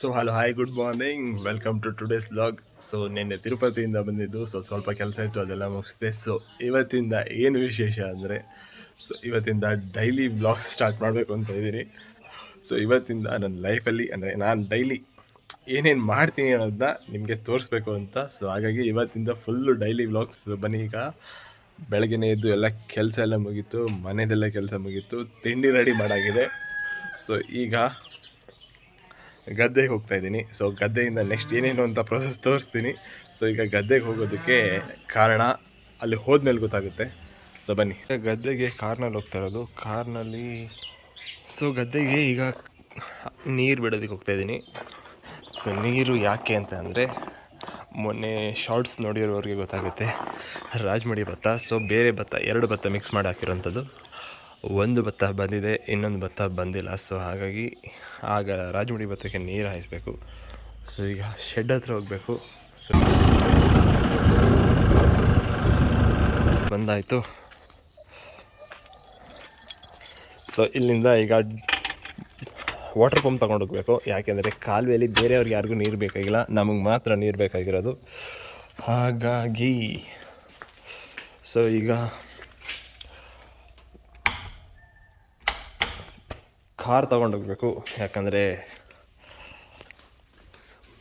So hello hi good morning welcome to today's blog so ನಿನ್ನೆ ತಿರುಪತಿಯಿಂದ ಬಂದಿದ್ದು. So ಸ್ವಲ್ಪ ಕೆಲಸ ಇತ್ತು, ಅದೆಲ್ಲ ಮುಗಿಸಿದೆ. ಸೊ ಇವತ್ತಿಂದ ಏನು ವಿಶೇಷ ಅಂದರೆ ಸೊ ಇವತ್ತಿಂದ ಡೈಲಿ ಬ್ಲಾಗ್ಸ್ ಸ್ಟಾರ್ಟ್ ಮಾಡಬೇಕು ಅಂತ ಇದ್ದೀನಿ. ಸೊ ಇವತ್ತಿಂದ ನನ್ನ ಲೈಫಲ್ಲಿ ಅಂದರೆ ನಾನು ಡೈಲಿ ಏನೇನು ಮಾಡ್ತೀನಿ ಅನ್ನೋದನ್ನ ನಿಮಗೆ ತೋರಿಸ್ಬೇಕು ಅಂತ. ಸೊ ಹಾಗಾಗಿ ಇವತ್ತಿಂದ ಫುಲ್ಲು ಡೈಲಿ ಬ್ಲಾಗ್ಸ್ ಬನ್ನಿ ಈಗ. ಬೆಳಗ್ಗೆ ಎದ್ದು ಎಲ್ಲ ಕೆಲಸ ಎಲ್ಲ ಮುಗೀತು. ಮನೆಯದೆಲ್ಲ ಕೆಲಸ ಮುಗೀತು. ತಿಂಡಿ ರೆಡಿ ಮಾಡಾಗಿದೆ. ಸೊ ಈಗ ಗದ್ದೆಗೆ ಹೋಗ್ತಾ ಇದ್ದೀನಿ. ಸೊ ಗದ್ದೆಯಿಂದ ನೆಕ್ಸ್ಟ್ ಏನೇನು ಅಂತ ಪ್ರೊಸೆಸ್ ತೋರಿಸ್ತೀನಿ. ಸೊ ಈಗ ಗದ್ದೆಗೆ ಹೋಗೋದಕ್ಕೆ ಕಾರಣ ಅಲ್ಲಿ ಹೋದ್ಮೇಲೆ ಗೊತ್ತಾಗುತ್ತೆ. ಸೊ ಬನ್ನಿ. ಗದ್ದೆಗೆ ಕಾರ್ನಲ್ಲಿ ಹೋಗ್ತಾ ಇರೋದು. ಕಾರ್ನಲ್ಲಿ ಸೊ ಗದ್ದೆಗೆ ಈಗ ನೀರು ಬಿಡೋದಕ್ಕೆ ಹೋಗ್ತಾ ಇದ್ದೀನಿ. ಸೊ ನೀರು ಯಾಕೆ ಅಂತ ಅಂದರೆ, ಮೊನ್ನೆ ಶಾರ್ಟ್ಸ್ ನೋಡಿರೋರಿಗೆ ಗೊತ್ತಾಗುತ್ತೆ. ರಾಜಮಡಿ ಭತ್ತ. ಸೊ ಬೇರೆ ಭತ್ತ, ಎರಡು ಭತ್ತ ಮಿಕ್ಸ್ ಮಾಡಿ ಹಾಕಿರೋಂಥದ್ದು. ಒಂದು ಭತ್ತ ಬಂದಿದೆ, ಇನ್ನೊಂದು ಭತ್ತ ಬಂದಿಲ್ಲ. ಸೊ ಹಾಗಾಗಿ ಆಗ ರಾಜಮುಡಿ ಭತ್ತಕ್ಕೆ ನೀರು ಹಾಯಿಸ್ಬೇಕು. ಸೊ ಈಗ ಶೆಡ್ ಹತ್ರ ಹೋಗಬೇಕು. ಸೊ ಬಂದಾಯಿತು. ಸೊ ಇಲ್ಲಿಂದ ಈಗ ವಾಟರ್ ಪಂಪ್ ಹೋಗ್ಬೇಕು. ಯಾಕೆಂದರೆ ಕಾಲುವೆಯಲ್ಲಿ ಬೇರೆಯವ್ರಿಗೆ ಯಾರಿಗೂ ನೀರು ಬೇಕಾಗಿಲ್ಲ. ನಮಗೆ ಮಾತ್ರ ನೀರು ಬೇಕಾಗಿರೋದು. ಹಾಗಾಗಿ ಸೊ ಈಗ ಕಾರ್ ತೊಗೊಂಡೋಗ್ಬೇಕು. ಯಾಕಂದರೆ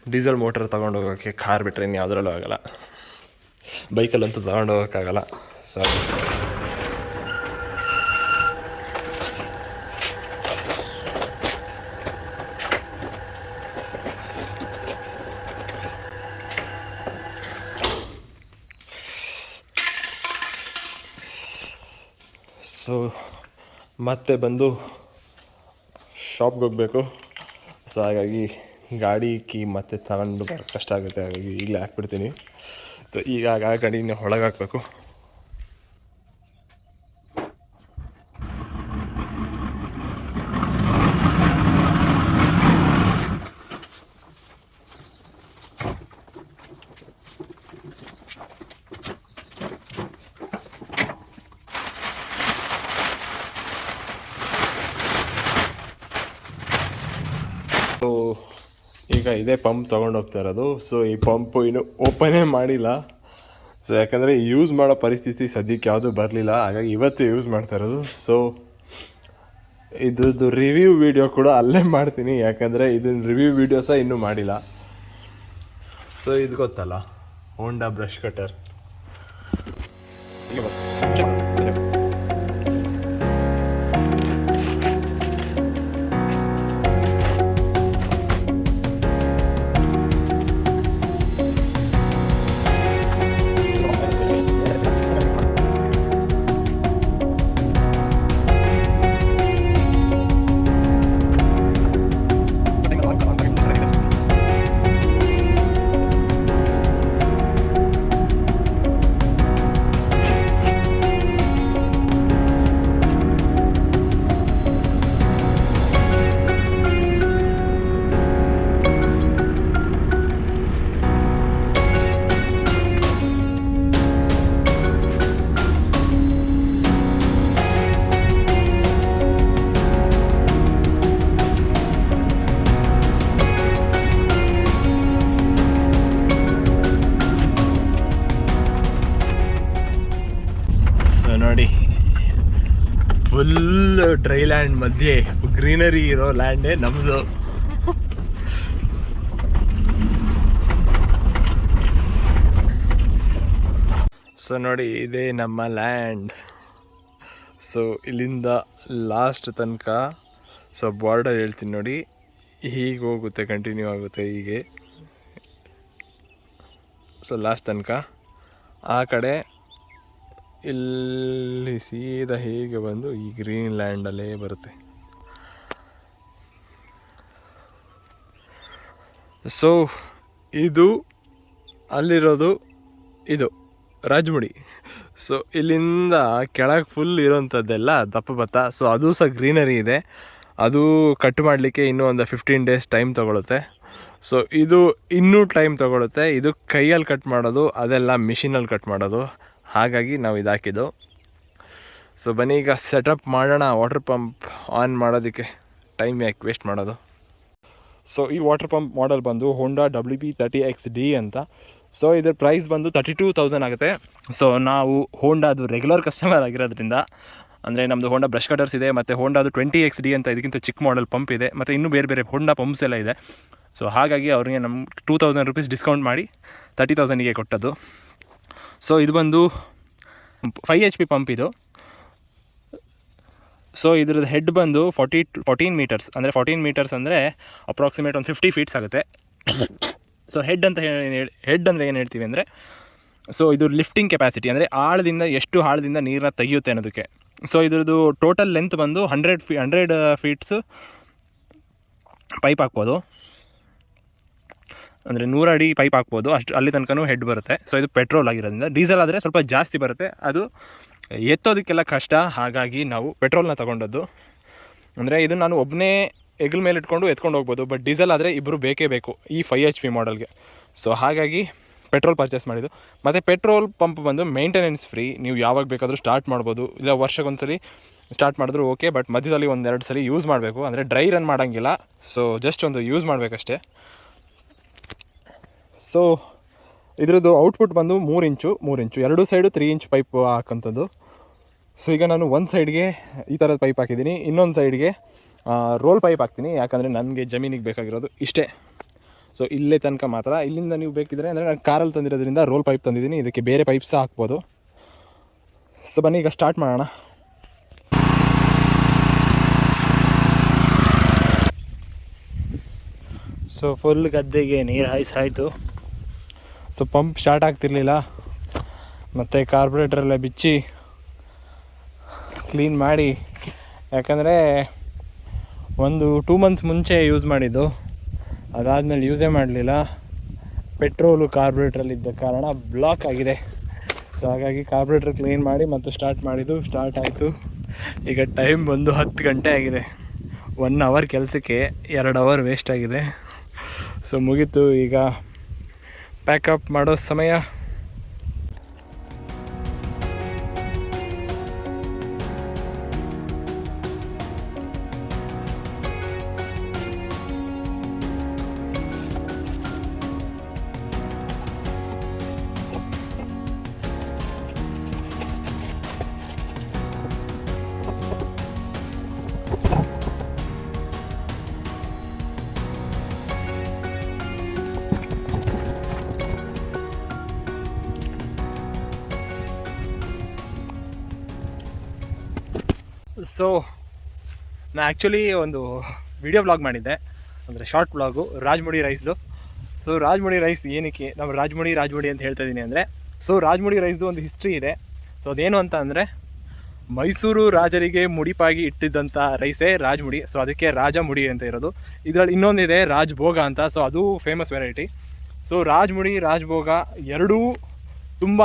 ಡೀಸೆಲ್ ಮೋಟರ್ ತೊಗೊಂಡೋಗೋಕ್ಕೆ ಕಾರ್ ಬಿಟ್ಟರೆ ಇನ್ನು ಯಾವುದ್ರಲ್ಲೂ ಆಗೋಲ್ಲ. ಬೈಕಲ್ಲಂತೂ ತೊಗೊಂಡೋಗೋಕ್ಕಾಗಲ್ಲ. ಸೊ ಸೊ ಮತ್ತೆ ಬಂದು ಶಾಪ್ಗೆ ಹೋಗಬೇಕು. ಸೊ ಹಾಗಾಗಿ ಗಾಡಿ ಕೀ ಮತ್ತೆ ತಗೊಂಡು ಕಷ್ಟ ಆಗುತ್ತೆ. ಹಾಗಾಗಿ ಈಗಲೇ ಹಾಕ್ಬಿಡ್ತೀನಿ. ಸೊ ಈಗ ಆ ಗಾಡಿನ ಒಳಗೆ ಹಾಕಬೇಕು ಸೊ ಈಗ ಇದೇ ಪಂಪ್ ತೊಗೊಂಡು ಹೋಗ್ತಾ ಇರೋದು. ಸೊ ಈ ಪಂಪು ಇನ್ನು ಓಪನೇ ಮಾಡಿಲ್ಲ. ಸೊ ಯಾಕಂದರೆ ಯೂಸ್ ಮಾಡೋ ಪರಿಸ್ಥಿತಿ ಸದ್ಯಕ್ಕೆ ಯಾವುದೂ ಬರಲಿಲ್ಲ. ಹಾಗಾಗಿ ಇವತ್ತು ಯೂಸ್ ಮಾಡ್ತಾ ಇರೋದು. ಸೊ ಇದ್ರದ್ದು ರಿವ್ಯೂ ವೀಡಿಯೋ ಕೂಡ ಅಲ್ಲೇ ಮಾಡ್ತೀನಿ. ಯಾಕಂದರೆ ಇದನ್ನ ರಿವ್ಯೂ ವೀಡಿಯೋ ಸಹ ಇನ್ನೂ ಮಾಡಿಲ್ಲ. ಸೊ ಇದು ಗೊತ್ತಲ್ಲ Honda brush cutter dry land ಮಧ್ಯೆ ಗ್ರೀನರಿ ಇರೋ ಲ್ಯಾಂಡೇ ನಮ್ಮದು ಸೊ ನೋಡಿ, ಇದೇ ನಮ್ಮ ಲ್ಯಾಂಡ್ ಸೊ ಇಲ್ಲಿಂದ ಲಾಸ್ಟ್ ತನಕ ಸೊ ಬಾರ್ಡರ್ ಹೇಳ್ತೀನಿ ನೋಡಿ. ಹೀಗೆ ಹೋಗುತ್ತೆ ಕಂಟಿನ್ಯೂ ಆಗುತ್ತೆ ಹೀಗೆ. ಸೊ ಲಾಸ್ಟ್ ತನಕ ಆ ಕಡೆ ಇಲ್ಲಿ ಸೀದಾ ಹೀಗೆ ಬಂದು ಈ ಗ್ರೀನ್ ಲ್ಯಾಂಡಲ್ಲೇ ಬರುತ್ತೆ. ಸೊ ಇದು ಅಲ್ಲಿರೋದು ಇದು ರಾಜಮುಡಿ. ಸೊ ಇಲ್ಲಿಂದ ಕೆಳಗೆ ಫುಲ್ ಇರೋಂಥದ್ದೆಲ್ಲ ದಪ್ಪ ಭತ್ತ ಸೊ ಅದು ಸಹ ಗ್ರೀನರಿ ಇದೆ. ಅದು ಕಟ್ ಮಾಡಲಿಕ್ಕೆ ಇನ್ನೂ ಒಂದು ಫಿಫ್ಟೀನ್ ಡೇಸ್ ಟೈಮ್ ತೊಗೊಳುತ್ತೆ. ಸೊ ಇದು ಇನ್ನೂ ಟೈಮ್ ತೊಗೊಳುತ್ತೆ. ಇದು ಕೈಯಲ್ಲಿ ಕಟ್ ಮಾಡೋದು, ಅದೆಲ್ಲ ಮಿಷಿನಲ್ಲಿ ಕಟ್ ಮಾಡೋದು. ಹಾಗಾಗಿ ನಾವು ಇದಾಕಿದ್ದು ಸೊ ಬನ್ನಿ, ಈಗ ಸೆಟಪ್ ಮಾಡೋಣ ವಾಟರ್ ಪಂಪ್ ಆನ್ ಮಾಡೋದಕ್ಕೆ ಟೈಮ್ ಯಾಕೆ ವೇಸ್ಟ್ ಮಾಡೋದು. ಸೊ ಈ ವಾಟರ್ ಪಂಪ್ ಮಾಡೆಲ್ ಬಂದು Honda W B thirty X D ಅಂತ. ಸೊ ಇದ್ರ ಪ್ರೈಸ್ ಬಂದು ತರ್ಟಿ ಟೂ ತೌಸಂಡ್ ಆಗುತ್ತೆ. ಸೊ ನಾವು ಹೋಂಡಾದು ರೆಗ್ಯುಲರ್ ಕಸ್ಟಮರ್ ಆಗಿರೋದ್ರಿಂದ, ಅಂದರೆ ನಮ್ಮದು ಹೋಂಡಾ ಬ್ರಷ್ ಕಟರ್ಸ್ ಇದೆ, ಮತ್ತು ಹೋಂಡಾದು ಟ್ವೆಂಟಿ ಎಕ್ಸ್ ಡಿ ಅಂತ ಇದಕ್ಕಿಂತ ಚಿಕ್ಕ ಮಾಡೆಲ್ ಪಂಪ್ ಇದೆ, ಮತ್ತು ಇನ್ನೂ ಬೇರೆ ಬೇರೆ ಹೋಂಡಾ ಪಂಪ್ಸ್ ಎಲ್ಲ ಇದೆ. ಸೊ ಹಾಗಾಗಿ ಅವ್ರಿಗೆ ನಮ್ಮ ಟೂ ತೌಸಂಡ್ ರುಪೀಸ್ ಡಿಸ್ಕೌಂಟ್ ಮಾಡಿ ತರ್ಟಿ ತೌಸಂಡಿಗೆ ಕೊಟ್ಟದ್ದು. ಸೊ ಇದು ಬಂದು ಫೈವ್ ಎಚ್ ಪಿ ಪಂಪ್ ಇದು. ಸೊ ಇದ್ರದ್ದು ಹೆಡ್ ಬಂದು ಫಾರ್ಟಿ ಫೋರ್ಟೀನ್ ಮೀಟರ್ಸ್ ಅಂದರೆ ಫೋರ್ಟೀನ್ ಮೀಟರ್ಸ್ ಅಂದರೆ ಅಪ್ರಾಕ್ಸಿಮೇಟ್ ಒಂದು ಫಿಫ್ಟಿ ಫೀಟ್ಸ್ ಆಗುತ್ತೆ. ಸೊ ಹೆಡ್ ಅಂತ ಹೇಳಿ ಹೆಡ್ ಅಂದರೆ ಏನು ಹೇಳ್ತೀವಿ ಅಂದರೆ ಸೊ ಇದು ಲಿಫ್ಟಿಂಗ್ ಕೆಪಾಸಿಟಿ ಅಂದರೆ ಆಳದಿಂದ ಎಷ್ಟು ಆಳದಿಂದ ನೀರನ್ನ ತೆಗೆಯುತ್ತೆ ಅನ್ನೋದಕ್ಕೆ. ಸೊ ಇದ್ರದ್ದು ಟೋಟಲ್ ಲೆಂತ್ ಬಂದು hundred fee hundred feets pipe ಹಾಕ್ಬೋದು. ಅಂದರೆ ನೂರು ಅಡಿ ಪೈಪ್ ಹಾಕ್ಬೋದು. ಅಷ್ಟು ಅಲ್ಲಿ ತನಕನೂ ಹೆಡ್ ಬರುತ್ತೆ. ಸೊ ಇದು ಪೆಟ್ರೋಲ್ ಆಗಿರೋದ್ರಿಂದ ಡೀಸೆಲ್ ಆದರೆ ಸ್ವಲ್ಪ ಜಾಸ್ತಿ ಬರುತ್ತೆ. ಅದು ಎತ್ತೋದಕ್ಕೆಲ್ಲ ಕಷ್ಟ. ಹಾಗಾಗಿ ನಾವು ಪೆಟ್ರೋಲ್ನ ತಗೊಂಡದ್ದು. ಅಂದರೆ ಇದು ನಾನು ಒಬ್ಬನೇ ಎಗ್ಲ ಮೇಲೆ ಇಟ್ಕೊಂಡು ಎತ್ಕೊಂಡು ಹೋಗ್ಬೋದು. ಬಟ್ ಡೀಸೆಲ್ ಆದರೆ ಇಬ್ಬರು ಬೇಕೇ ಬೇಕು ಈ ಫೈ ಎಚ್ ಪಿ ಮಾಡಲ್ಗೆ ಸೊ ಹಾಗಾಗಿ ಪೆಟ್ರೋಲ್ ಪರ್ಚೇಸ್ ಮಾಡಿದ್ದು. ಮತ್ತು ಪೆಟ್ರೋಲ್ ಪಂಪ್ ಬಂದು ಮೇಂಟೆನೆನ್ಸ್ ಫ್ರೀ ನೀವು ಯಾವಾಗ ಬೇಕಾದರೂ ಸ್ಟಾರ್ಟ್ ಮಾಡ್ಬೋದು. ಇಲ್ಲ ವರ್ಷಕ್ಕೊಂದ್ಸಲಿ ಸ್ಟಾರ್ಟ್ ಮಾಡಿದ್ರು ಓಕೆ ಬಟ್ ಮಧ್ಯದಲ್ಲಿ ಒಂದೆರಡು ಸಲ ಯೂಸ್ ಮಾಡಬೇಕು. ಅಂದರೆ ಡ್ರೈ ರನ್ ಮಾಡೋಂಗಿಲ್ಲ. ಸೊ ಜಸ್ಟ್ ಒಂದು ಯೂಸ್ ಮಾಡಬೇಕಷ್ಟೇ. ಸೊ ಇದ್ರದ್ದು ಔಟ್ಪುಟ್ ಬಂದು ಮೂರು ಇಂಚು ಮೂರು ಇಂಚು. ಎರಡು ಸೈಡು ತ್ರೀ ಇಂಚ್ ಪೈಪ್ ಹಾಕೋಂಥದ್ದು ಸೊ ಈಗ ನಾನು ಒಂದು ಸೈಡ್ಗೆ ಈ ಥರದ ಪೈಪ್ ಹಾಕಿದ್ದೀನಿ. ಇನ್ನೊಂದು ಸೈಡ್ಗೆ ರೋಲ್ ಪೈಪ್ ಹಾಕ್ತೀನಿ. ಯಾಕಂದರೆ ನನಗೆ ಜಮೀನಿಗೆ ಬೇಕಾಗಿರೋದು ಇಷ್ಟೇ. ಸೊ ಇಲ್ಲೇ ತನಕ ಮಾತ್ರ. ಇಲ್ಲಿಂದ ನೀವು ಬೇಕಿದ್ರೆ, ಅಂದರೆ ನಾನು ಕಾರಲ್ಲಿ ತಂದಿರೋದ್ರಿಂದ ರೋಲ್ ಪೈಪ್ ತಂದಿದ್ದೀನಿ. ಇದಕ್ಕೆ ಬೇರೆ ಪೈಪ್ ಸಹ ಹಾಕ್ಬೋದು. ಸೊ ಬನ್ನಿ, ಈಗ ಸ್ಟಾರ್ಟ್ ಮಾಡೋಣ. ಸೊ ಫುಲ್ ಗದ್ದೆಗೆ ನೀರು ಹಾಯಿಸಾಯಿತು ಸೊ ಪಂಪ್ ಸ್ಟಾರ್ಟ್ ಆಗ್ತಿರ್ಲಿಲ್ಲ. ಮತ್ತು ಕಾರ್ಬೊರೇಟ್ರೆಲ್ಲ ಬಿಚ್ಚಿ ಕ್ಲೀನ್ ಮಾಡಿ. ಯಾಕಂದರೆ ಒಂದು ಟೂ ಮಂತ್ಸ್ ಮುಂಚೆ ಯೂಸ್ ಮಾಡಿದ್ದು. ಅದಾದಮೇಲೆ ಯೂಸೇ ಮಾಡಲಿಲ್ಲ. ಪೆಟ್ರೋಲು ಕಾರ್ಬೊರೇಟ್ರಲ್ಲಿದ್ದ ಕಾರಣ ಬ್ಲಾಕ್ ಆಗಿದೆ. ಸೊ ಹಾಗಾಗಿ ಕಾರ್ಬೊರೇಟ್ರ್ ಕ್ಲೀನ್ ಮಾಡಿ ಮತ್ತು ಸ್ಟಾರ್ಟ್ ಮಾಡಿದ್ದು. ಸ್ಟಾರ್ಟ್ ಆಯಿತು. ಈಗ ಟೈಮ್ ಬಂದು ಹತ್ತು ಗಂಟೆ ಆಗಿದೆ. ಒನ್ ಅವರ್ ಕೆಲಸಕ್ಕೆ ಎರಡು ಅವರ್ ವೇಸ್ಟ್ ಆಗಿದೆ. ಸೊ ಮುಗೀತು ಈಗ ಪ್ಯಾಕಪ್ ಮಾಡೋ ಸಮಯ. ಸೊ ನಾ ಆ್ಯಕ್ಚುಲಿ ಒಂದು ವಿಡಿಯೋ ಬ್ಲಾಗ್ ಮಾಡಿದ್ದೆ. ಅಂದರೆ ಶಾರ್ಟ್ ಬ್ಲಾಗು ರಾಜ್ಮುಡಿ ರೈಸ್ದು ಸೊ ರಾಜ್ಮುಡಿ ರೈಸ್ ಏನಕ್ಕೆ, ನಾವು ರಾಜ್ಮುಡಿ ರಾಜ್ಮುಡಿ ಅಂತ ಹೇಳ್ತಾ ಇದ್ದೀನಿ ಅಂದರೆ ಸೊ ರಾಜ್ಮುಡಿ ರೈಸ್ದು ಒಂದು ಹಿಸ್ಟ್ರಿ ಇದೆ. ಸೊ ಅದೇನು ಅಂತ ಅಂದರೆ, ಮೈಸೂರು ರಾಜರಿಗೆ ಮುಡಿಪಾಗಿ ಇಟ್ಟಿದ್ದಂಥ ರೈಸೇ ರಾಜ್ಮುಡಿ. ಸೊ ಅದಕ್ಕೆ ರಾಜಮುಡಿ ಅಂತ ಇರೋದು. ಇದರಲ್ಲಿ ಇನ್ನೊಂದಿದೆ ರಾಜ್ಭೋಗ ಅಂತ. ಸೊ ಅದು famous variety so Rajmudi, Rajbhoga ಎರಡೂ ತುಂಬ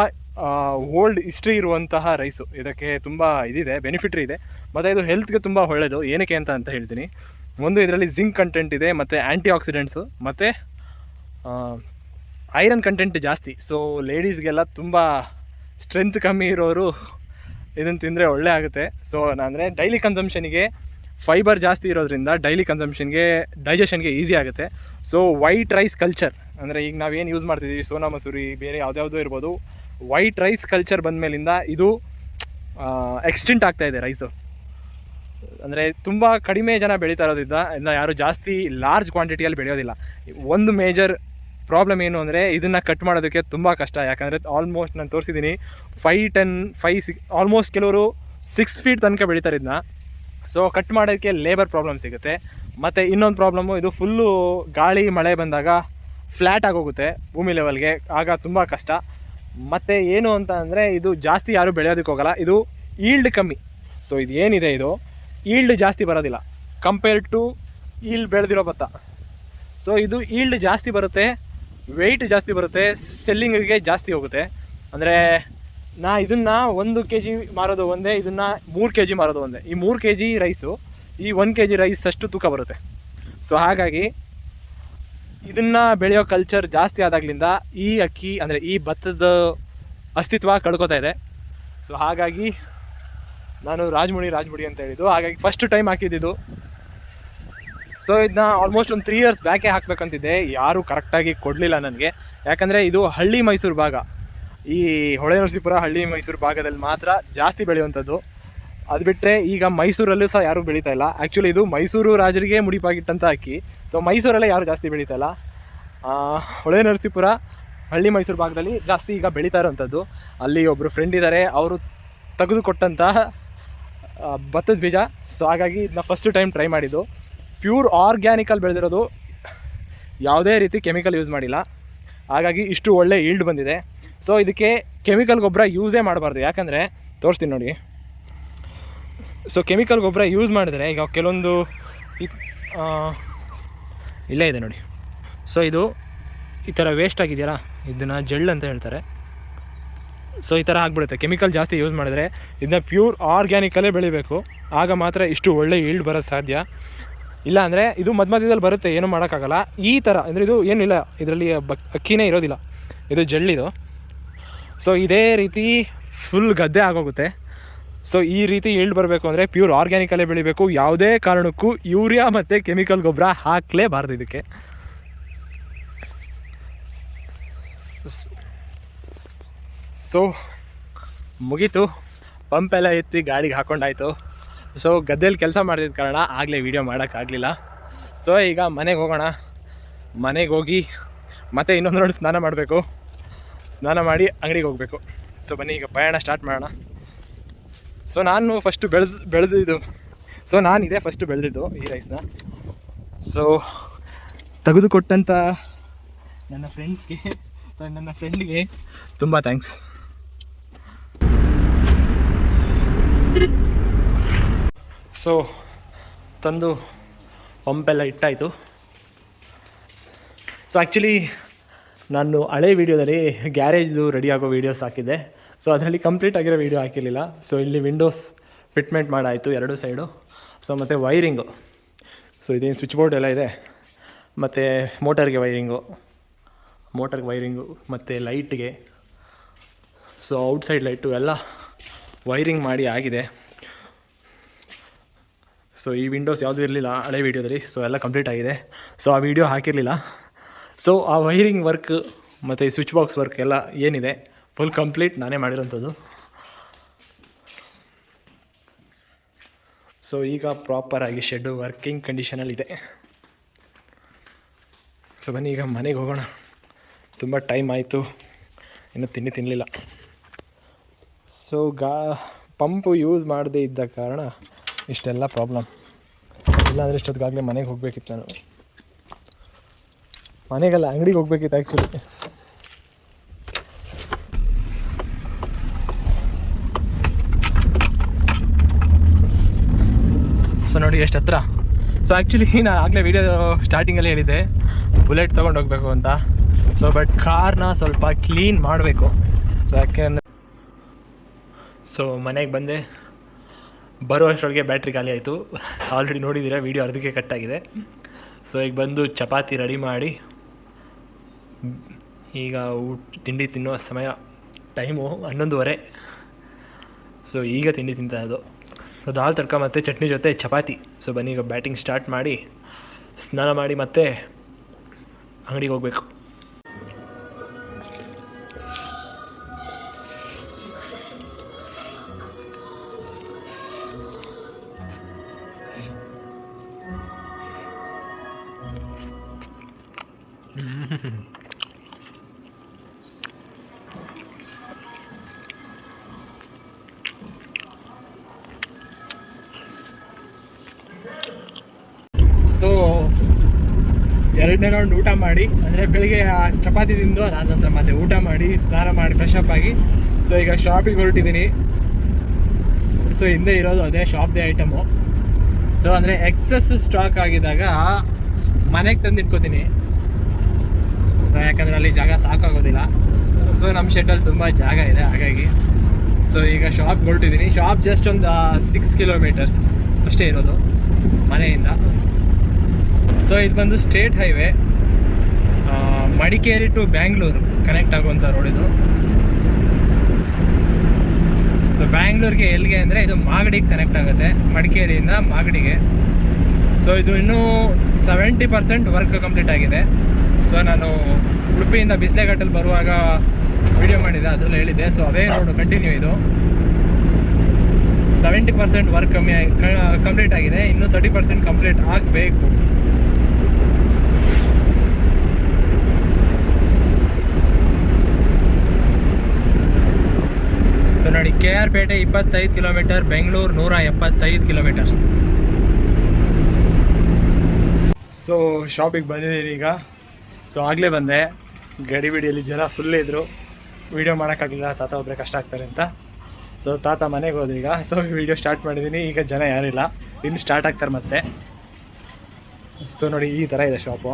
ಓಲ್ಡ್ ಹಿಸ್ಟ್ರಿ ಇರುವಂತಹ ರೈಸು ಇದಕ್ಕೆ ತುಂಬ ಇದಿದೆ ಬೆನಿಫಿಟ್ರಿ ಇದೆ. ಮತ್ತು ಇದು ಹೆಲ್ತ್ಗೆ ತುಂಬ ಒಳ್ಳೆಯದು ಏನಕ್ಕೆ ಅಂತ ಅಂತ ಹೇಳ್ತೀನಿ. ಒಂದು ಇದರಲ್ಲಿ ಜಿಂಕ್ ಕಂಟೆಂಟ್ ಇದೆ, ಮತ್ತು ಆ್ಯಂಟಿ ಆಕ್ಸಿಡೆಂಟ್ಸು ಮತ್ತು ಐರನ್ ಕಂಟೆಂಟ್ ಜಾಸ್ತಿ. ಸೊ ಲೇಡೀಸ್ಗೆಲ್ಲ ತುಂಬ ಸ್ಟ್ರೆಂತ್ ಕಮ್ಮಿ ಇರೋರು ಇದನ್ನು ತಿಂದರೆ ಒಳ್ಳೆ ಆಗುತ್ತೆ. ಸೊ ಅಂದರೆ ಡೈಲಿ ಕನ್ಸಂಪ್ಷನಿಗೆ ಫೈಬರ್ ಜಾಸ್ತಿ ಇರೋದ್ರಿಂದ ಡೈಲಿ ಕನ್ಸಂಪ್ಷನ್ಗೆ ಡೈಜೆಷನ್ಗೆ ಈಸಿ ಆಗುತ್ತೆ. ಸೊ ವೈಟ್ ರೈಸ್ ಕಲ್ಚರ್ ಅಂದರೆ ಈಗ ನಾವೇನು ಯೂಸ್ ಮಾಡ್ತಿದ್ದೀವಿ ಸೋನಾ ಮಸೂರಿ, ಬೇರೆ ಯಾವುದ್ಯಾವುದೋ ಇರ್ಬೋದು. ವೈಟ್ ರೈಸ್ ಕಲ್ಚರ್ ಬಂದ ಮೇಲಿಂದ ಇದು ಎಕ್ಸ್ಟೆಂಟ್ ಆಗ್ತಾಯಿದೆ ರೈಸು ಅಂದರೆ ತುಂಬ ಕಡಿಮೆ ಜನ ಬೆಳೀತಾ ಇರೋದ್ರಿಂದ ಇನ್ನು ಯಾರು ಜಾಸ್ತಿ ಲಾರ್ಜ್ ಕ್ವಾಂಟಿಟಿಯಲ್ಲಿ ಬೆಳೆಯೋದಿಲ್ಲ. ಒಂದು ಮೇಜರ್ ಪ್ರಾಬ್ಲಮ್ ಏನು ಅಂದರೆ ಇದನ್ನು ಕಟ್ ಮಾಡೋದಕ್ಕೆ ತುಂಬ ಕಷ್ಟ. ಯಾಕಂದರೆ ಆಲ್ಮೋಸ್ಟ್ ನಾನು ತೋರಿಸಿದ್ದೀನಿ five ten five six almost ಕೆಲವರು ಸಿಕ್ಸ್ ಫೀಟ್ ತನಕ ಬೆಳೀತಾರೆ ಇದನ್ನ ಸೊ ಕಟ್ ಮಾಡೋದಕ್ಕೆ ಲೇಬರ್ ಪ್ರಾಬ್ಲಮ್ ಸಿಗುತ್ತೆ. ಮತ್ತು ಇನ್ನೊಂದು ಪ್ರಾಬ್ಲಮ್ಮು ಇದು ಫುಲ್ಲು ಗಾಳಿ, ಮಳೆ ಬಂದಾಗ ಫ್ಲ್ಯಾಟ್ ಆಗೋಗುತ್ತೆ ಭೂಮಿ ಲೆವೆಲ್ಗೆ ಆಗ ತುಂಬ ಕಷ್ಟ. ಮತ್ತು ಏನು ಅಂತ ಅಂದರೆ ಇದು ಜಾಸ್ತಿ ಯಾರು ಬೆಳೆಯೋದಕ್ಕೆ ಹೋಗಲ್ಲ. ಇದು ಈಲ್ಡ್ ಕಮ್ಮಿ. ಸೊ ಇದು ಏನಿದೆ ಇದು? ಈಲ್ಡ್ ಜಾಸ್ತಿ ಬರೋದಿಲ್ಲ. ಕಂಪೇರ್ ಟು ಈಲ್ಡ್ ಬೆಳೆದಿರೋ ಭತ್ತ. ಸೊ ಇದು ಈಲ್ಡ್ ಜಾಸ್ತಿ ಬರುತ್ತೆ ವೆಯ್ಟ್ ಜಾಸ್ತಿ ಬರುತ್ತೆ ಸೆಲ್ಲಿಂಗಿಗೆ ಜಾಸ್ತಿ ಹೋಗುತ್ತೆ. ಅಂದರೆ ನಾ ಇದನ್ನು ಒಂದು ಕೆ ಜಿ ಮಾರೋದು ಒಂದೇ ಇದನ್ನು ಮೂರು ಕೆ ಜಿ ಮಾರೋದು ಒಂದೇ. ಈ ಮೂರು ಕೆ ಜಿ ರೈಸು ಈ ಒನ್ ಕೆ ಜಿ ರೈಸ್ ಅಷ್ಟು ತೂಕ ಬರುತ್ತೆ. ಸೊ ಹಾಗಾಗಿ ಇದನ್ನು ಬೆಳೆಯೋ ಕಲ್ಚರ್ ಜಾಸ್ತಿ ಆದಾಗ್ಲಿಂದ ಈ ಅಕ್ಕಿ ಅಂದರೆ ಈ ಭತ್ತದ ಅಸ್ತಿತ್ವ ಕಳ್ಕೊತಾ ಇದೆ. ಸೊ ಹಾಗಾಗಿ ನಾನು ರಾಜ್ಮುಡಿ ರಾಜ್ಮುಡಿ ಅಂತ ಹೇಳಿದ್ದು. ಹಾಗಾಗಿ ಫಸ್ಟ್ ಟೈಮ್ ಹಾಕಿದ್ದಿದ್ದು ಸೊ ಇದನ್ನ ಆಲ್ಮೋಸ್ಟ್ ಒಂದು ತ್ರೀ ಇಯರ್ಸ್ ಬ್ಯಾಕೆ ಹಾಕಬೇಕಂತಿದ್ದೆ. ಯಾರೂ ಕರೆಕ್ಟಾಗಿ ಕೊಡಲಿಲ್ಲ ನನಗೆ. ಯಾಕಂದರೆ ಇದು ಹಳ್ಳಿ ಮೈಸೂರು ಭಾಗ. ಈ ಹೊಳೆ ನರಸೀಪುರ ಹಳ್ಳಿ ಮೈಸೂರು ಭಾಗದಲ್ಲಿ ಮಾತ್ರ ಜಾಸ್ತಿ ಬೆಳೆಯುವಂಥದ್ದು. ಅದು ಬಿಟ್ಟರೆ ಈಗ ಮೈಸೂರಲ್ಲೂ ಸಹ ಯಾರೂ ಬೆಳೀತಾ ಇಲ್ಲ. ಆ್ಯಕ್ಚುಲಿ ಇದು ಮೈಸೂರು ರಾಜರಿಗೆ ಮುಡಿಪಾಗಿಟ್ಟಂಥ ಅಕ್ಕಿ. ಸೊ ಮೈಸೂರಲ್ಲೇ ಯಾರು ಜಾಸ್ತಿ ಬೆಳೀತಾ ಇಲ್ಲ. ಹೊಳೆ ನರಸೀಪುರ ಹಳ್ಳಿ ಮೈಸೂರು ಭಾಗದಲ್ಲಿ ಜಾಸ್ತಿ ಈಗ ಬೆಳೀತಾ ಇರೋವಂಥದ್ದು. ಅಲ್ಲಿ ಒಬ್ಬರು ಫ್ರೆಂಡ್ ಇದ್ದಾರೆ ಅವರು ತೆಗೆದುಕೊಟ್ಟಂತಹ ಭತ್ತದ ಬೀಜ. ಸೊ ಹಾಗಾಗಿ ಇದನ್ನ ಫಸ್ಟ್ ಟೈಮ್ ಟ್ರೈ ಮಾಡಿದ್ದು. ಪ್ಯೂರ್ ಆರ್ಗ್ಯಾನಿಕಲ್ಲಿ ಬೆಳೆದಿರೋದು ಯಾವುದೇ ರೀತಿ ಕೆಮಿಕಲ್ ಯೂಸ್ ಮಾಡಿಲ್ಲ. ಹಾಗಾಗಿ ಇಷ್ಟು ಒಳ್ಳೆ ಈಲ್ಡ್ ಬಂದಿದೆ. ಸೊ ಇದಕ್ಕೆ ಕೆಮಿಕಲ್ ಗೊಬ್ಬರ ಯೂಸೇ ಮಾಡಬಾರ್ದು. ಯಾಕಂದರೆ, ತೋರಿಸ್ತೀನಿ ನೋಡಿ. ಸೊ ಕೆಮಿಕಲ್ ಗೊಬ್ಬರ ಯೂಸ್ ಮಾಡಿದರೆ ಈಗ ಕೆಲವೊಂದು ಇಲ್ಲೇ ಇದೆ ನೋಡಿ. ಸೊ ಇದು ಈ ಥರ ವೇಸ್ಟ್ ಆಗಿದೆಯಲ್ಲ? ಇದನ್ನು ಜೆಲ್ ಅಂತ ಹೇಳ್ತಾರೆ. ಸೊ ಈ ಥರ ಆಗಿಬಿಡುತ್ತೆ. ಕೆಮಿಕಲ್ ಜಾಸ್ತಿ ಯೂಸ್ ಮಾಡಿದ್ರೆ ಇದನ್ನ ಪ್ಯೂರ್ ಆರ್ಗ್ಯಾನಿಕಲ್ಲೇ ಬೆಳಿಬೇಕು. ಆಗ ಮಾತ್ರ ಇಷ್ಟು ಒಳ್ಳೆ ಈಲ್ಡ್ ಬರೋದು ಸಾಧ್ಯ. ಇಲ್ಲ ಅಂದರೆ ಇದು ಮಧ್ಯ ಮಧ್ಯದಲ್ಲಿ ಬರುತ್ತೆ, ಏನೂ ಮಾಡೋಕ್ಕಾಗಲ್ಲ. ಈ ಥರ ಅಂದರೆ ಇದು ಏನಿಲ್ಲ, ಇದರಲ್ಲಿ ಅಕ್ಕಿನೇ ಇರೋದಿಲ್ಲ. ಇದು ಜಳ್ಳಿದು. ಸೊ ಇದೇ ರೀತಿ ಫುಲ್ ಗದ್ದೆ ಆಗೋಗುತ್ತೆ. ಸೊ ಈ ರೀತಿ ಈಲ್ಡ್ ಬರಬೇಕು ಅಂದರೆ ಪ್ಯೂರ್ ಆರ್ಗ್ಯಾನಿಕಲ್ಲೇ ಬೆಳಿಬೇಕು. ಯಾವುದೇ ಕಾರಣಕ್ಕೂ ಯೂರಿಯಾ ಮತ್ತು ಕೆಮಿಕಲ್ ಗೊಬ್ಬರ ಹಾಕಲೇಬಾರ್ದು ಇದಕ್ಕೆ. ಸೊ ಮುಗೀತು. ಎಲ್ಲ ಎತ್ತಿ ಗಾಡಿಗೆ ಹಾಕೊಂಡಾಯಿತು. ಸೊ ಗದ್ದೆಯಲ್ಲಿ ಕೆಲಸ ಮಾಡಿದ ಕಾರಣ ಆಗಲೇ ವೀಡಿಯೋ ಮಾಡೋಕ್ಕಾಗಲಿಲ್ಲ. ಸೊ ಈಗ ಮನೆಗೆ ಹೋಗೋಣ. ಮನೆಗೆ ಹೋಗಿ ಮತ್ತೆ ಇನ್ನೊಂದು ನೋಡಿ ಸ್ನಾನ ಮಾಡಬೇಕು. ಸ್ನಾನ ಮಾಡಿ ಅಂಗಡಿಗೆ ಹೋಗಬೇಕು. ಸೊ ಬನ್ನಿ, ಈಗ ಪ್ರಯಾಣ ಸ್ಟಾರ್ಟ್ ಮಾಡೋಣ. ಸೊ ನಾನು ಫಸ್ಟು ಬೆಳೆದು, ಬೆಳೆದಿದ್ದು. ಸೊ ನಾನು ಇದೇ ಫಸ್ಟು ಬೆಳೆದಿದ್ದು ಈ ರೈಸ್ನ ಸೊ ತೆಗೆದುಕೊಟ್ಟಂಥ ನನ್ನ ಫ್ರೆಂಡ್ಸ್ಗೆ ನನ್ನ ಫ್ರೆಂಡ್ಗೆ ತುಂಬ ಥ್ಯಾಂಕ್ಸ್ ಸೊ ತಂದು ಪಂಪೆಲ್ಲ ಇಟ್ಟಾಯಿತು. ಸೊ ಆ್ಯಕ್ಚುಲಿ ನಾನು ಹಳೆ ವೀಡಿಯೋದಲ್ಲಿ ಗ್ಯಾರೇಜ್ದು ರೆಡಿ ಆಗೋ ವೀಡಿಯೋಸ್ ಹಾಕಿದ್ದೆ. ಸೊ ಅದರಲ್ಲಿ ಕಂಪ್ಲೀಟ್ ಆಗಿರೋ ವೀಡಿಯೋ ಹಾಕಿರಲಿಲ್ಲ. ಸೊ ಇಲ್ಲಿ ವಿಂಡೋಸ್ ಫಿಟ್ಮೆಂಟ್ ಮಾಡಾಯಿತು ಎರಡು ಸೈಡು ಸೊ ಮತ್ತು ವೈರಿಂಗು ಸೊ ಇದೇನು ಸ್ವಿಚ್ ಬೋರ್ಡ್ ಎಲ್ಲ ಇದೆ. ಮತ್ತು ಮೋಟರ್ಗೆ ವೈರಿಂಗು ಮೋಟರ್ಗೆ ವೈರಿಂಗು ಮತ್ತು ಲೈಟ್ಗೆ. ಸೊ ಔಟ್ಸೈಡ್ ಲೈಟು ಎಲ್ಲ ವೈರಿಂಗ್ ಮಾಡಿ ಆಗಿದೆ. ಸೊ ಈ ವಿಂಡೋಸ್ ಯಾವುದೂ ಇರಲಿಲ್ಲ, ಹಳೆ ವೀಡಿಯೋದಲ್ಲಿ ಸೊ ಎಲ್ಲ ಕಂಪ್ಲೀಟ್ ಆಗಿದೆ. ಸೊ ಆ ವಿಡಿಯೋ ಹಾಕಿರಲಿಲ್ಲ. ಸೊ ಆ ವೈರಿಂಗ್ ವರ್ಕ್ ಮತ್ತು ಈ ಸ್ವಿಚ್ ಬಾಕ್ಸ್ ವರ್ಕ್ ಎಲ್ಲ ಏನಿದೆ ಫುಲ್ ಕಂಪ್ಲೀಟ್ ನಾನೇ ಮಾಡಿರೋಂಥದ್ದು. ಸೊ ಈಗ ಪ್ರಾಪರಾಗಿ ಶೆಡ್ಡು ವರ್ಕಿಂಗ್ ಕಂಡೀಷನಲ್ಲಿದೆ ಸೊ ಬನ್ನಿ, ಈಗ ಮನೆಗೆ ಹೋಗೋಣ. ತುಂಬ ಟೈಮ್ ಆಯಿತು. ಇನ್ನೂ ತಿಂಡಿ ತಿನ್ನಲಿಲ್ಲ ಸೊ ಗಾ, ಪಂಪು ಯೂಸ್ ಮಾಡದೇ ಇದ್ದ ಕಾರಣ ಇಷ್ಟೆಲ್ಲ ಪ್ರಾಬ್ಲಮ್ ಇಲ್ಲಾಂದರೆ ಇಷ್ಟೊತ್ತಿಗಾಗಲೇ ಮನೆಗೆ ಹೋಗಬೇಕಿತ್ತು ನಾನು. ಮನೆಗಲ್ಲ ಅಂಗಡಿಗೆ ಹೋಗ್ಬೇಕಿತ್ತು ಆ್ಯಕ್ಚುಲಿ ಸೊ ನೋಡಿ ಎಷ್ಟು ಹತ್ರ. ಸೊ ಆ್ಯಕ್ಚುಲಿ ನಾನು ಆಗಲೇ ವೀಡಿಯೋ ಸ್ಟಾರ್ಟಿಂಗಲ್ಲಿ ಹೇಳಿದ್ದೆ. ಬುಲೆಟ್ ತೊಗೊಂಡು ಹೋಗಬೇಕು ಅಂತ. ಸೊ ಬಟ್ ಕಾರ್ನ ಸ್ವಲ್ಪ ಕ್ಲೀನ್ ಮಾಡಬೇಕು. ಯಾಕೆಂದರೆ ಸೊ ಮನೆಗೆ ಬಂದೆ. ಬರೋ ಅಷ್ಟರೊಳಗೆ ಬ್ಯಾಟ್ರಿ ಖಾಲಿ ಆಯಿತು. ಆಲ್ರೆಡಿ ನೋಡಿದ್ದೀರಾ ವೀಡಿಯೋ ಅರ್ಧಕ್ಕೆ ಕಟ್ಟಾಗಿದೆ ಸೊ ಈಗ ಬಂದು ಚಪಾತಿ ರೆಡಿ ಮಾಡಿ. ಈಗ ಊಟ ತಿಂಡಿ ತಿನ್ನೋ ಸಮಯ ಟೈಮು ಹನ್ನೊಂದುವರೆ. ಸೊ ಈಗ ತಿಂಡಿ ತಿಂತಾ ಅದು ಸೊ ದಾಲ್ ತಡ್ಕ ಮತ್ತು ಚಟ್ನಿ ಜೊತೆ ಚಪಾತಿ. ಸೊ ಬನ್ನಿ, ಈಗ ಬ್ಯಾಟಿಂಗ್ ಸ್ಟಾರ್ಟ್ ಮಾಡಿ, ಸ್ನಾನ ಮಾಡಿ ಮತ್ತೆ ಅಂಗಡಿಗೆ ಹೋಗಬೇಕು. ಸೊ, ಎರಡನೇ ರೌಂಡ್ ಊಟ ಮಾಡಿ, ಅಂದರೆ ಬೆಳಿಗ್ಗೆ, ಆ, ಚಪಾತಿ ತಿಂದು ಅದಾದ ನಂತರ ಮತ್ತೆ ಊಟ ಮಾಡಿ, ಸ್ನಾನ ಮಾಡಿ ಫ್ರೆಶ್ ಅಪ್ ಆಗಿ, ಸೊ, ಈಗ ಶಾಪಿಗೆ ಹೊರಟಿದ್ದೀನಿ ಸೊ, ಹಿಂದೆ ಇರೋದು ಅದೇ ಶಾಪ್ದೇ ಐಟಮು ಸೊ, ಅಂದರೆ ಎಕ್ಸಸ್ ಸ್ಟಾಕ್ ಆಗಿದ್ದಾಗ, ಮನೆಗೆ ತಂದು ಇಟ್ಕೋತೀನಿ ಸೊ, ಯಾಕಂದರೆ ಅಲ್ಲಿ ಜಾಗ ಸಾಕಾಗೋದಿಲ್ಲ. ಸೊ ನಮ್ಮ ಶೆಡ್ಡಲ್ಲಿ ತುಂಬ ಜಾಗ ಇದೆ, ಹಾಗಾಗಿ. ಸೊ, ಈಗ ಶಾಪ್ ಹೊರಟಿದ್ದೀನಿ ಶಾಪ್ ಜಸ್ಟ್ ಒಂದು ಸಿಕ್ಸ್ ಕಿಲೋಮೀಟರ್ಸ್ ಅಷ್ಟೇ ಇರೋದು ಮನೆಯಿಂದ. ಸೊ ಇದು ಬಂದು state highway Madikeri to Bangalore connect ಆಗುವಂಥ ರೋಡ್ ಇದು. ಸೊ ಬ್ಯಾಂಗ್ಳೂರಿಗೆ ಎಲ್ಲಿಗೆ ಅಂದರೆ ಇದು ಮಾಗಡಿಗೆ ಕನೆಕ್ಟ್ ಆಗುತ್ತೆ, ಮಡಿಕೇರಿಯಿಂದ ಮಾಗಡಿಗೆ. ಸೊ ಇದು ಇನ್ನೂ ಸೆವೆಂಟಿ ಪರ್ಸೆಂಟ್ ವರ್ಕ್ ಕಂಪ್ಲೀಟ್ ಆಗಿದೆ. ಸೊ ನಾನು ಉಡುಪಿಯಿಂದ ಬಿಸಿಲೆಘಟ್ಟಲ್ಲಿ ಬರುವಾಗ ವಿಡಿಯೋ ಮಾಡಿದೆ, ಅದರಲ್ಲಿ ಹೇಳಿದ್ದೆ. ಸೊ ಅದೇ ರೋಡ್ ಕಂಟಿನ್ಯೂ ಇದು. ಸೆವೆಂಟಿ ಪರ್ಸೆಂಟ್ ವರ್ಕ್ ಕಮ್ಮಿ ಕಂಪ್ಲೀಟ್ ಆಗಿದೆ, ಇನ್ನೂ ತರ್ಟಿ ಪರ್ಸೆಂಟ್ ಕಂಪ್ಲೀಟ್ ಆಗಬೇಕು. ಕೆ ಆರ್ ಪೇಟೆ ಇಪ್ಪತ್ತೈದು ಕಿಲೋಮೀಟರ್, ಬೆಂಗಳೂರು ನೂರ ಎಪ್ಪತ್ತೈದು ಕಿಲೋಮೀಟರ್ಸ್. ಸೊ ಶಾಪಿಗೆ ಬಂದಿದ್ದೀನಿ ಈಗ. ಸೊ ಆಗಲೇ ಬಂದೆ. ಗಡಿ ಬಿಡಿಯಲ್ಲಿ ಜನ ಫುಲ್ ಇದ್ದರು ವೀಡಿಯೋ ಮಾಡೋಕ್ಕಾಗಲಿಲ್ಲ. ತಾತ ಒಬ್ಬರೇ ಕಷ್ಟ ಆಗ್ತಾರೆ ಅಂತ. ಸೊ ತಾತ ಮನೆಗೆ ಹೋದ್ರು ಈಗ. ಸೊ ವೀಡಿಯೋ ಸ್ಟಾರ್ಟ್ ಮಾಡಿದ್ದೀನಿ. ಈಗ ಜನ ಯಾರಿಲ್ಲ ಇನ್ನು ಸ್ಟಾರ್ಟ್ ಆಗ್ತಾರೆ ಮತ್ತೆ. ಸೊ ನೋಡಿ ಈ ಥರ ಇದೆ ಶಾಪು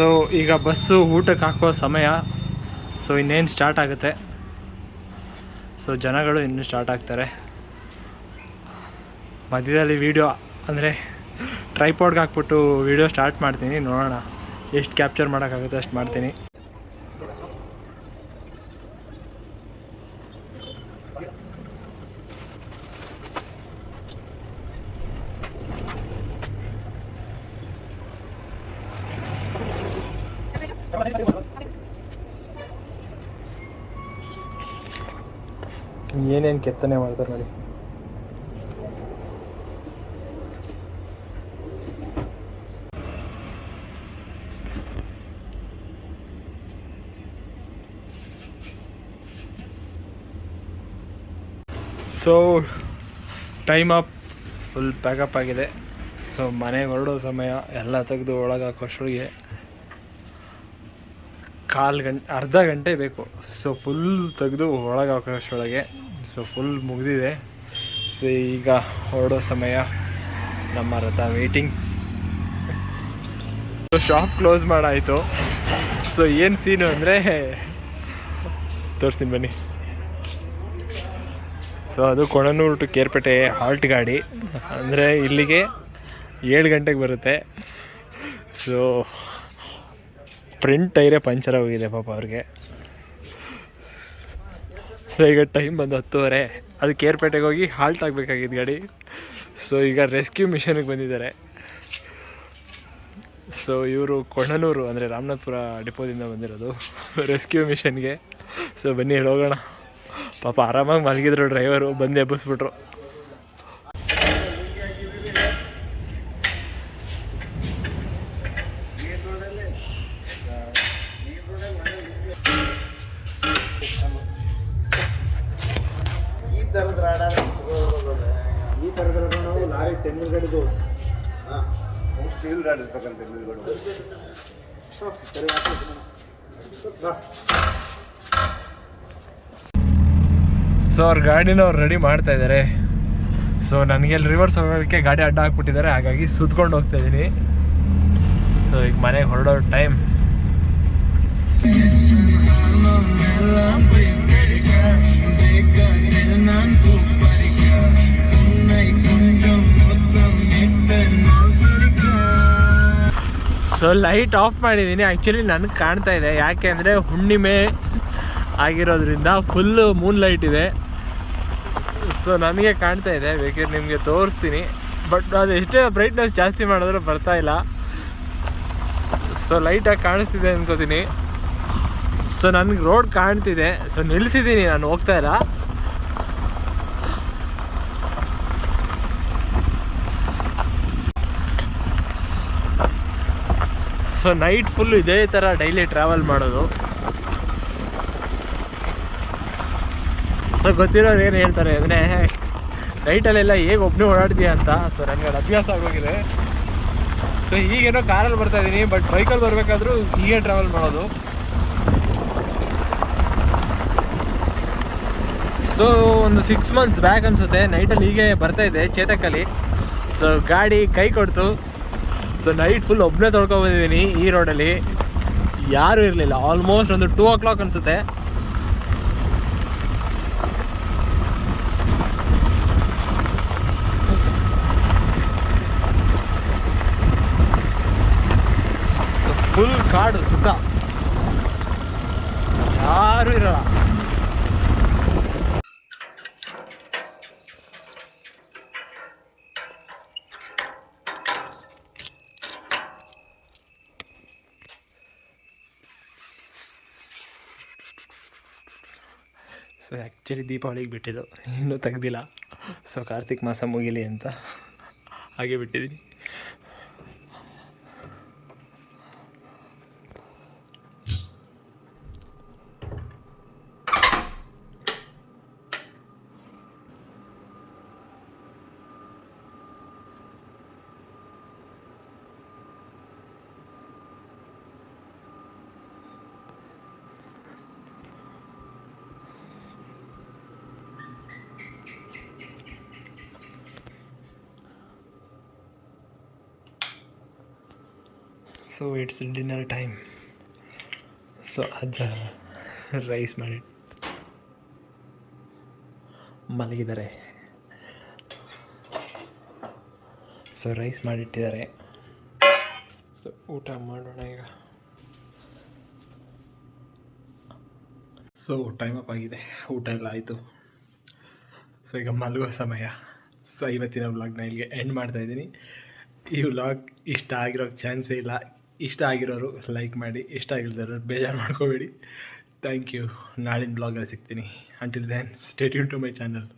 ಸೊ ಈಗ ಬಸ್ಸು ಊಟಕ್ಕೆ ಹಾಕೋ ಸಮಯ. ಸೊ ಇನ್ನೇನು ಸ್ಟಾರ್ಟ್ ಆಗುತ್ತೆ? ಸೊ ಜನಗಳು ಇನ್ನೂ ಸ್ಟಾರ್ಟ್ ಆಗ್ತಾರೆ. ಮಧ್ಯದಲ್ಲಿ ವೀಡಿಯೋ ಅಂದರೆ ಟ್ರೈಪಾಡ್ಗೆ ಹಾಕ್ಬಿಟ್ಟು ವೀಡಿಯೋ ಸ್ಟಾರ್ಟ್ ಮಾಡ್ತೀನಿ. ನೋಡೋಣ. ಎಷ್ಟು ಕ್ಯಾಪ್ಚರ್ ಮಾಡೋಕ್ಕಾಗುತ್ತೆ ಅಷ್ಟು ಮಾಡ್ತೀನಿ. ಏನೇನು ಕೆತ್ತನೆ ಮಾಡ್ತಾರೆ ನೋಡಿ. So time up full pack up ಆಗಿದೆ. ಸೊ ಮನೆಗೆ ಹೊರಡೋ ಸಮಯ ಎಲ್ಲ ತೆಗೆದು ಒಳಗೆ ಹಾಕೋಷ್ಟೊಳಗೆ ಕಾಲು ಗಂಟೆ ಅರ್ಧ ಗಂಟೆ ಬೇಕು. ಸೊ ಫುಲ್ ತೆಗೆದು ಒಳಗೆ ಹಾಕೋಷ್ಟೊಳಗೆ ಸೊ ಫುಲ್ ಮುಗಿದಿದೆ. ಸೊ ಈಗ ಹೊರಡೋ ಸಮಯ. ನಮ್ಮ ರಥ ವೇಟಿಂಗ್ ಶಾಪ್ ಕ್ಲೋಸ್ ಮಾಡಾಯಿತು. ಸೊ ಏನು ಸೀನು ಅಂದರೆ, ತೋರಿಸ್ತೀನಿ ಬನ್ನಿ. ಸೊ ಅದು ಕೊಣನೂರು ಟು ಕೇರ್ಪೇಟೆ ಹಾಲ್ಟ್ ಗಾಡಿ. ಅಂದರೆ ಇಲ್ಲಿಗೆ ಏಳು ಗಂಟೆಗೆ ಬರುತ್ತೆ. ಸೊ ಫ್ರಂಟ್ ಟೈರೇ ಪಂಚರ್ ಹೋಗಿದೆ ಪಾಪ ಅವ್ರಿಗೆ. ಸೊ ಈಗ ಟೈಮ್ ಬಂದು ಹತ್ತುವರೆ. ಅದು ಕೇರ್ಪೇಟೆಗೆ ಹೋಗಿ ಹಾಲ್ಟ್ ಆಗಬೇಕಾಗಿದ್ದು ಗಾಡಿ. ಸೊ ಈಗ ರೆಸ್ಕ್ಯೂ ಮಿಷನ್ಗೆ ಬಂದಿದ್ದಾರೆ. ಸೊ ಇವರು ಕೊಣನೂರು ಅಂದರೆ ರಾಮನಾಥ್ಪುರ ಡಿಪೋದಿಂದ ಬಂದಿರೋದು. ರೆಸ್ಕ್ಯೂ ಮಿಷನ್ಗೆ ಸೊ ಬನ್ನಿ ಹೋಗೋಣ. ಪಾಪ ಆರಾಮಾಗಿ ಮಲಗಿದ್ರು ಡ್ರೈವರು ಬಂದು ಎಬ್ಬಿಸ್ಬಿಟ್ರು. ಸೊ ಅವ್ರ ಗಾಡಿನ ಅವ್ರು ರೆಡಿ ಮಾಡ್ತಾ ಇದ್ದಾರೆ ಸೊ ನನಗೆ ಅಲ್ಲಿ ರಿವರ್ಸ್ ಹೋಗೋದಕ್ಕೆ ಗಾಡಿ ಅಡ್ಡ ಹಾಕ್ಬಿಟ್ಟಿದ್ದಾರೆ ಹಾಗಾಗಿ ಸುತ್ಕೊಂಡು ಹೋಗ್ತಾ ಇದ್ದೀನಿ ಸೊ ಈಗ ಮನೆಗೆ ಹೊರಡೋ ಟೈಮ್ ಸೊ ಲೈಟ್ ಆಫ್ ಮಾಡಿದ್ದೀನಿ ಆ್ಯಕ್ಚುಲಿ ನನಗೆ ಕಾಣ್ತಾ ಇದೆ. ಯಾಕೆ ಅಂದರೆ ಹುಣ್ಣಿಮೆ ಆಗಿರೋದ್ರಿಂದ ಫುಲ್ಲು ಮೂನ್ ಲೈಟ್ ಇದೆ. ಸೊ ನನಗೆ ಕಾಣ್ತಾ ಇದೆ. ಬೇಕಿದ್ರೆ ನಿಮಗೆ ತೋರಿಸ್ತೀನಿ. ಬಟ್ ಅದು ಎಷ್ಟೇ ಬ್ರೈಟ್ನೆಸ್ ಜಾಸ್ತಿ ಮಾಡಿದ್ರೂ ಬರ್ತಾ ಇಲ್ಲ. ಸೊ ಲೈಟಾಗಿ ಕಾಣಿಸ್ತಿದೆ ಅಂದ್ಕೋತೀನಿ ಸೊ ನನಗೆ ರೋಡ್ ಕಾಣ್ತಿದೆ. ಸೊ ನಿಲ್ಲಿಸಿದ್ದೀನಿ ನಾನು ಹೋಗ್ತಾ ಇಲ್ಲ. ಸೊ ನೈಟ್ ಫುಲ್ ಇದೇ ಥರ ಡೈಲಿ ಟ್ರಾವೆಲ್ ಮಾಡೋದು. ಸೊ ಗೊತ್ತಿರೋರು ಏನು ಹೇಳ್ತಾರೆ ಅಂದರೆ ನೈಟಲ್ಲೆಲ್ಲ ಹೇಗೆ ಒಬ್ಬನೇ ಓಡಾಡ್ತೀಯ ಅಂತ? ಸೊ ನನಗೆ ಅದು ಅಭ್ಯಾಸ ಆಗೋಗಿದೆ. ಸೊ ಈಗೇನೋ ಕಾರಲ್ಲಿ ಬರ್ತಾ ಇದ್ದೀನಿ ಬಟ್ ಬೈಕಲ್ಲಿ ಬರಬೇಕಾದ್ರೂ ಹೀಗೆ ಟ್ರಾವೆಲ್ ಮಾಡೋದು. ಸೊ ಒಂದು ಸಿಕ್ಸ್ ಮಂತ್ಸ್ ಬ್ಯಾಕ್ ಅನಿಸುತ್ತೆ. ನೈಟಲ್ಲಿ ಹೀಗೆ ಬರ್ತಾ ಇದೆ ಚೇತಕಲ್ಲಿ ಸೊ ಗಾಡಿ ಕೈ ಕೊಡ್ತು. ಸೊ ನೈಟ್ ಫುಲ್ ಒಬ್ಬನೇ ತೊಳ್ಕೊಬಂದಿದ್ದೀನಿ ಈ ರೋಡಲ್ಲಿ ಯಾರೂ ಇರಲಿಲ್ಲ. ಆಲ್ಮೋಸ್ಟ್ ಒಂದು ಟೂ ಓ ಕ್ಲಾಕ್ ಅನಿಸುತ್ತೆ ಫುಲ್ ಕಾಡು ಸುತ್ತ. ಯಾರೂ ಇರಲ್ಲ. ಸೊ ಆ್ಯಕ್ಚುಲಿ ದೀಪಾವಳಿಗೆ ಬಿಟ್ಟಿದ್ದು. ಇನ್ನೂ ತೆಗ್ದಿಲ್ಲ. ಸೊ ಕಾರ್ತಿಕ್ ಮಾಸ ಮುಗಿಲಿ ಅಂತ. ಹಾಗೆ ಬಿಟ್ಟಿದ್ದೀನಿ. So it's dinner time so ಅಜ್ಜ ರೈಸ್ ಮಾಡಿ. ಮಲಗಿದ್ದಾರೆ. ಸೊ ರೈಸ್ ಮಾಡಿಟ್ಟಿದ್ದಾರೆ. ಸೊ ಊಟ ಮಾಡೋಣ ಈಗ. ಸೊ ಟೈಮ್ ಅಪ್ ಆಗಿದೆ. ಊಟ ಎಲ್ಲ ಆಯಿತು. ಸೊ ಈಗ ಮಲಗೋ ಸಮಯ. ಸೊ ಇವತ್ತಿನ ವ್ಲಾಗ್ನ ಇಲ್ಲಿಗೆ ಎಂಡ್ ಮಾಡ್ತಾ ಇದ್ದೀನಿ. ಈ ವ್ಲಾಗ್ ಇಷ್ಟ ಆಗಿರೋ ಚಾನ್ಸೇ ಇಲ್ಲ. ಇಷ್ಟ ಆಗಿರೋರು ಲೈಕ್ ಮಾಡಿ, ಇಷ್ಟ ಆಗಿರೋರು ಬೇಜಾರು ಮಾಡ್ಕೋಬೇಡಿ. ಥ್ಯಾಂಕ್ ಯು ನಾಳಿನ ಬ್ಲಾಗಲ್ಲಿ ಸಿಗ್ತೀನಿ. Until then stay tuned to my channel